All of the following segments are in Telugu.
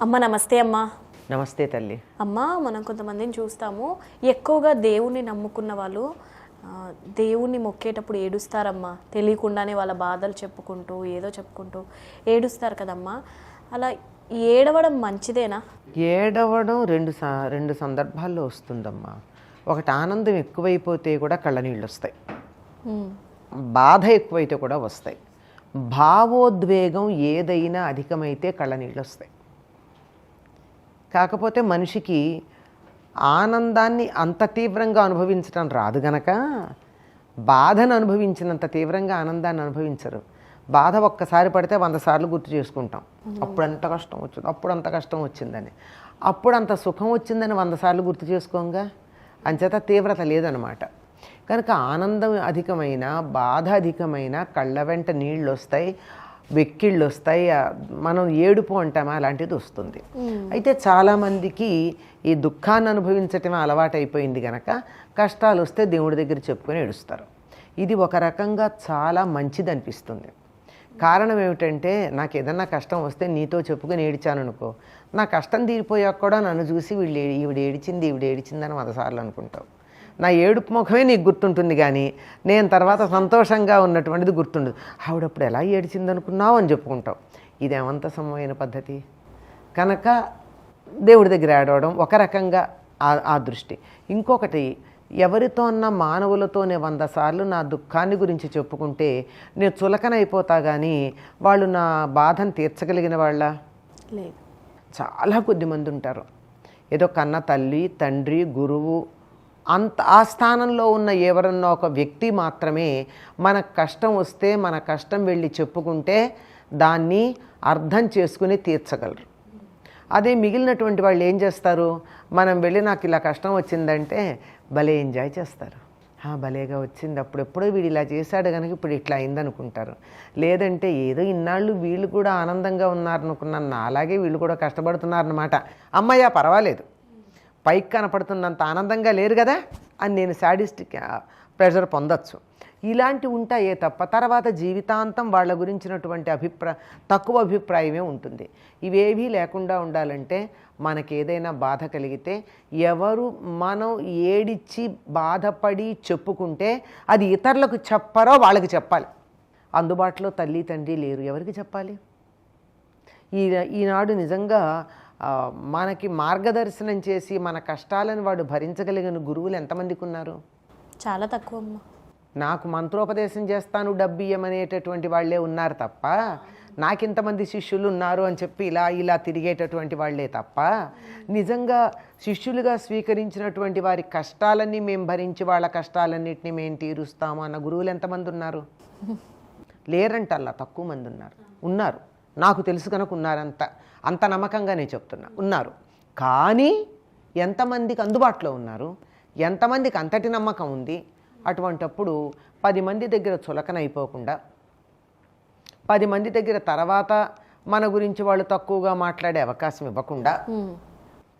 అమ్మ నమస్తే అమ్మ. నమస్తే తల్లి. అమ్మ మనం కొంతమందిని చూస్తాము. ఎక్కువగా దేవుణ్ణి నమ్ముకున్న వాళ్ళు దేవుణ్ణి మొక్కేటప్పుడు ఏడుస్తారమ్మా. తెలియకుండానే వాళ్ళ బాధలు చెప్పుకుంటూ ఏదో చెప్పుకుంటూ ఏడుస్తారు కదమ్మా. అలా ఏడవడం మంచిదేనా? ఏడవడం రెండు రెండు సందర్భాల్లో వస్తుందమ్మా. ఒకటి ఆనందం ఎక్కువైపోతే కూడా కళ్ళనీళ్ళు వస్తాయి. బాధ ఎక్కువైతే కూడా వస్తాయి. భావోద్వేగం ఏదైనా అధికమైతే కళ్ళనీళ్ళు వస్తాయి. కాకపోతే మనిషికి ఆనందాన్ని అంత తీవ్రంగా అనుభవించడం రాదు గనక. బాధను అనుభవించినంత తీవ్రంగా ఆనందాన్ని అనుభవించరు. బాధ ఒక్కసారి పడితే వంద సార్లు గుర్తు చేసుకుంటాం. అప్పుడు అంత కష్టం వచ్చింది అప్పుడు అంత కష్టం వచ్చిందని. అప్పుడు అంత సుఖం వచ్చిందని వంద సార్లు గుర్తు చేసుకోంగా? అంచేత తీవ్రత లేదనమాట. కనుక ఆనందం అధికమైన బాధ అధికమైన కళ్ళ వెంట నీళ్ళు వస్తాయి. వెక్కిళ్ళు వస్తాయి. మనం ఏడుపు అంటామా? అలాంటిది వస్తుంది. అయితే చాలామందికి ఈ దుఃఖాన్ని అనుభవించటమే అలవాటైపోయింది కనుక కష్టాలు వస్తే దేవుడి దగ్గర చెప్పుకొని ఏడుస్తారు. ఇది ఒక రకంగా చాలా మంచిది అనిపిస్తుంది కారణం ఏమిటంటే నాకు ఏదన్నా కష్టం వస్తే నీతో చెప్పుకొని ఏడిచాను అనుకో నా కష్టం తీరిపోయాక కూడా నన్ను చూసి వీళ్ళు ఈవిడ ఏడిచింది ఈవిడ ఏడిచిందని వందసార్లు అనుకుంటావు. నా ఏడుపు ముఖమే నీకు గుర్తుంటుంది కానీ నేను తర్వాత సంతోషంగా ఉన్నటువంటిది గుర్తుండదు. ఆవిడప్పుడు ఎలా ఏడిచింది అనుకున్నావు అని చెప్పుకుంటావు. ఇదేమంత సమమైన పద్ధతి? కనుక దేవుడి దగ్గర ఏడవడం ఒక రకంగా ఆ- దృష్టి. ఇంకొకటి ఎవరితో అన్నా మానవులతోనే వంద సార్లు నా దుఃఖాన్ని గురించి చెప్పుకుంటే నేను చులకనైపోతా కానీ వాళ్ళు నా బాధను తీర్చగలిగిన వాళ్ళ? లేదు. చాలా కొద్ది మంది ఉంటారు. ఏదో కన్న తల్లి తండ్రి గురువు అంత ఆ స్థానంలో ఉన్న ఎవరన్నా ఒక వ్యక్తి మాత్రమే మన కష్టం వస్తే మన కష్టం వెళ్ళి చెప్పుకుంటే దాన్ని అర్థం చేసుకుని తీర్చగలరు. అదే మిగిలినటువంటి వాళ్ళు ఏం చేస్తారు? మనం వెళ్ళి నాకు ఇలా కష్టం వచ్చిందంటే భలే ఎంజాయ్ చేస్తారు. భలేగా వచ్చింది. అప్పుడు ఎప్పుడో వీడు ఇలా చేశాడు కనుక ఇప్పుడు ఇట్లా అయిందనుకుంటారు. లేదంటే ఏదో ఇన్నాళ్ళు వీళ్ళు కూడా ఆనందంగా ఉన్నారనుకున్నాను. అలాగే వీళ్ళు కూడా కష్టపడుతున్నారనమాట అమ్మయ్య పర్వాలేదు. పైకి కనపడుతున్నంత ఆనందంగా లేరు కదా అని నేను సాడిస్టిక్ ప్రెషర్ పొందొచ్చు. ఇలాంటివి ఉంటాయే తప్ప తర్వాత జీవితాంతం వాళ్ళ గురించినటువంటి అభిప్రాయ తక్కువ అభిప్రాయమే ఉంటుంది. ఇవేవీ లేకుండా ఉండాలంటే మనకి ఏదైనా బాధ కలిగితే ఎవరు మనం ఏడిచి బాధపడి చెప్పుకుంటే అది ఇతరులకు చెప్పరో వాళ్ళకి చెప్పాలి. అందుబాటులో తల్లి తండ్రి లేరు. ఎవరికి చెప్పాలి? ఈ ఈనాడు నిజంగా మనకి మార్గదర్శనం చేసి మన కష్టాలను వాడు భరించగలిగిన గురువులు ఎంతమందికి ఉన్నారు? చాలా తక్కువ నాకు మంత్రోపదేశం చేస్తాను డబ్బు ఇయ్యమనేటటువంటి వాళ్ళే ఉన్నారు తప్ప నాకింతమంది శిష్యులు ఉన్నారు అని చెప్పి ఇలా ఇలా తిరిగేటటువంటి వాళ్ళే తప్ప నిజంగా శిష్యులుగా స్వీకరించినటువంటి వారి కష్టాలన్నీ మేము భరించి వాళ్ళ కష్టాలన్నింటినీ మేము తీరుస్తాము అన్న గురువులు ఎంతమంది ఉన్నారు? లేరంటల్లా తక్కువ మంది ఉన్నారు. ఉన్నారు. నాకు తెలుసు కనుక ఉన్నారంత అంత నమ్మకంగా నేను చెప్తున్నా. ఉన్నారు. కానీ ఎంతమందికి అందుబాటులో ఉన్నారు? ఎంతమందికి అంతటి నమ్మకం ఉంది? అటువంటప్పుడు పది మంది దగ్గర చులకన అయిపోకుండా పది మంది దగ్గర తర్వాత మన గురించి వాళ్ళు తక్కువగా మాట్లాడే అవకాశం ఇవ్వకుండా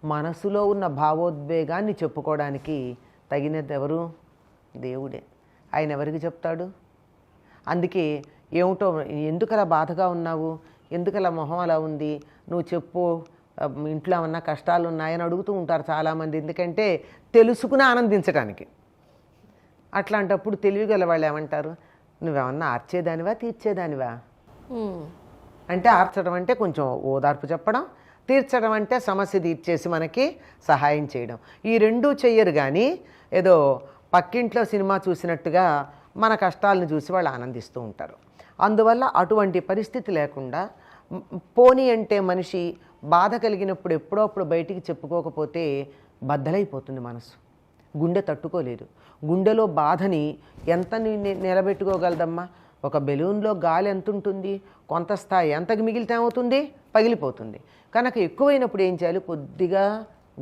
మనసులో ఉన్న భావోద్వేగాన్ని చెప్పుకోవడానికి తగినది ఎవరు? దేవుడే. ఆయన ఎవరికి చెప్తాడు? అందుకే ఏమిటో ఎందుకలా బాధగా ఉన్నావు? ఎందుకలా మొహం అలా ఉంది? నువ్వు చెప్పు. ఇంట్లో ఏమన్నా కష్టాలు ఉన్నాయని అడుగుతూ ఉంటారు చాలామంది. ఎందుకంటే తెలుసుకుని ఆనందించడానికి అట్లాంటప్పుడు తెలివిగల వాళ్ళు ఏమంటారు? నువ్వేమన్నా ఆర్చేదానివా తీర్చేదానివా? అంటే ఆర్చడం అంటే కొంచెం ఓదార్పు చెప్పడం తీర్చడం అంటే సమస్య తీర్చేసి మనకి సహాయం చేయడం. ఈ రెండూ చెయ్యరు కానీ ఏదో పక్కింట్లో సినిమా చూసినట్టుగా మన కష్టాలను చూసి వాళ్ళు ఆనందిస్తూ ఉంటారు. అందువల్ల అటువంటి పరిస్థితి లేకుండా పోనీ అంటే మనిషి బాధ కలిగినప్పుడు ఎప్పుడో అప్పుడు బయటికి చెప్పుకోకపోతే బద్దలైపోతుంది మనసు. గుండె తట్టుకోలేదు. గుండెలో బాధని ఎంత నిలబెట్టుకోగలదమ్మా? ఒక బెలూన్లో గాలి ఎంత ఉంటుంది? కొంత స్థాయి ఎంతకు మిగిలితే ఏమవుతుంది? పగిలిపోతుంది. కనుక ఎక్కువైనప్పుడు ఏం చేయాలి? కొద్దిగా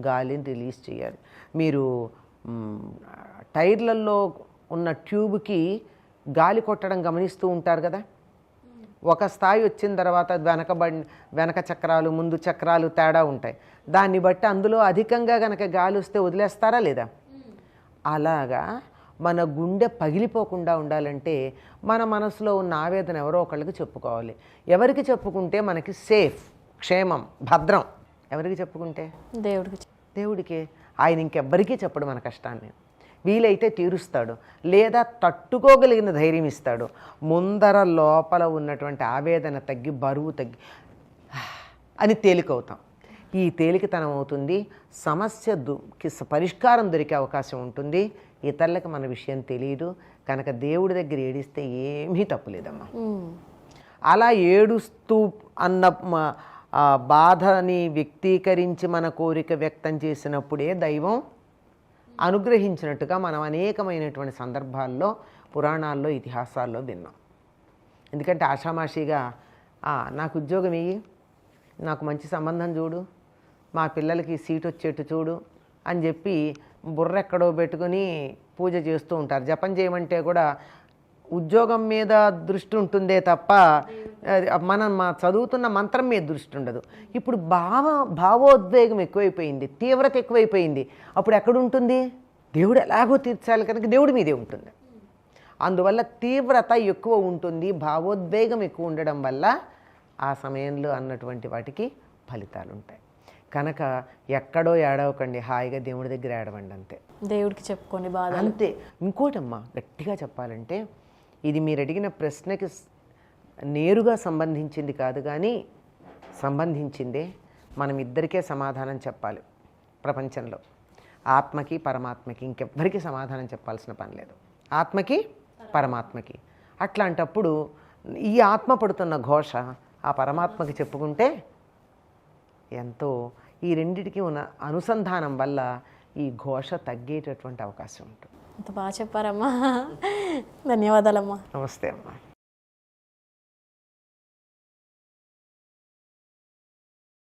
గాలిని రిలీజ్ చేయాలి. మీరు టైర్లలో ఉన్న ట్యూబ్కి గాలి కొట్టడం గమనిస్తూ ఉంటారు కదా? ఒక స్థాయి వచ్చిన తర్వాత వెనక బండి వెనక చక్రాలు ముందు చక్రాలు తేడా ఉంటాయి. దాన్ని బట్టి అందులో అధికంగా గనక గాలి వస్తే వదిలేస్తారా లేదా? అలాగా మన గుండె పగిలిపోకుండా ఉండాలంటే మన మనసులో ఉన్న ఆవేదన ఎవరో ఒకళ్ళకి చెప్పుకోవాలి. ఎవరికి చెప్పుకుంటే మనకి సేఫ్ క్షేమం భద్రం? ఎవరికి చెప్పుకుంటే? దేవుడికి దేవుడికి. ఆయన ఇంకెవ్వరికీ చెప్పడు మన కష్టాన్ని. వీలైతే తీరుస్తాడు లేదా తట్టుకోగలిగిన ధైర్యం ఇస్తాడు. ముందర లోపల ఉన్నటువంటి ఆవేదన తగ్గి బరువు తగ్గి అని తేలికవుతాం. ఈ తేలికతనం అవుతుంది. సమస్య పరిష్కారం దొరికే అవకాశం ఉంటుంది. ఇతరులకు మన విషయం తెలియదు. కనుక దేవుడి దగ్గర ఏడిస్తే ఏమీ తప్పులేదమ్మా. అలా ఏడుస్తూ అన్న బాధని వ్యక్తీకరించి మన కోరిక వ్యక్తం చేసినప్పుడే దైవం అనుగ్రహించినట్టుగా మనం అనేకమైనటువంటి సందర్భాల్లో పురాణాల్లో ఇతిహాసాల్లో విన్నాం. ఎందుకంటే ఆషామాషిగా నాకు ఉద్యోగం ఇయ్యి నాకు మంచి సంబంధం చూడు మా పిల్లలకి సీట్ వచ్చేట్టు చూడు అని చెప్పి బుర్ర ఎక్కడో పెట్టుకొని పూజ చేస్తూ ఉంటారు. జపం చేయమంటే కూడా ఉద్యోగం మీద దృష్టి ఉంటుందే తప్ప మనం మా చదువుతున్న మంత్రం మీద దృష్టి ఉండదు. ఇప్పుడు భావ భావోద్వేగం ఎక్కువైపోయింది తీవ్రత ఎక్కువైపోయింది. అప్పుడు ఎక్కడుంటుంది దేవుడు ఎలాగో తీర్చాలి కనుక దేవుడి మీదే ఉంటుంది. అందువల్ల తీవ్రత ఎక్కువ ఉంటుంది భావోద్వేగం ఎక్కువ ఉండడం వల్ల ఆ సమయంలో అన్నటువంటి వాటికి ఫలితాలు ఉంటాయి కనుక ఎక్కడో ఏడవకండి హాయిగా దేవుడి దగ్గర ఏడవండి అంతే. దేవుడికి చెప్పుకోండి బాధ అంతే. ఇంకోటమ్మా గట్టిగా చెప్పాలంటే ఇది మీరు అడిగిన ప్రశ్నకి నేరుగా సంబంధించింది కాదు కానీ సంబంధించిందే మనం ఇద్దరికే సమాధానం చెప్పాలి ప్రపంచంలో. ఆత్మకి పరమాత్మకి ఇంకెవ్వరికి సమాధానం చెప్పాల్సిన పని లేదు. ఆత్మకి పరమాత్మకి. అట్లాంటప్పుడు ఈ ఆత్మ పడుతున్న ఘోష ఆ పరమాత్మకి చెప్పుకుంటే ఎంతో ఈ రెండిటికి ఉన్న అనుసంధానం వల్ల ఈ ఘోష తగ్గేటటువంటి అవకాశం ఉంటుంది. అంత బాగా చెప్పారమ్మా. ధన్యవాదాలమ్మా. నమస్తే అమ్మా.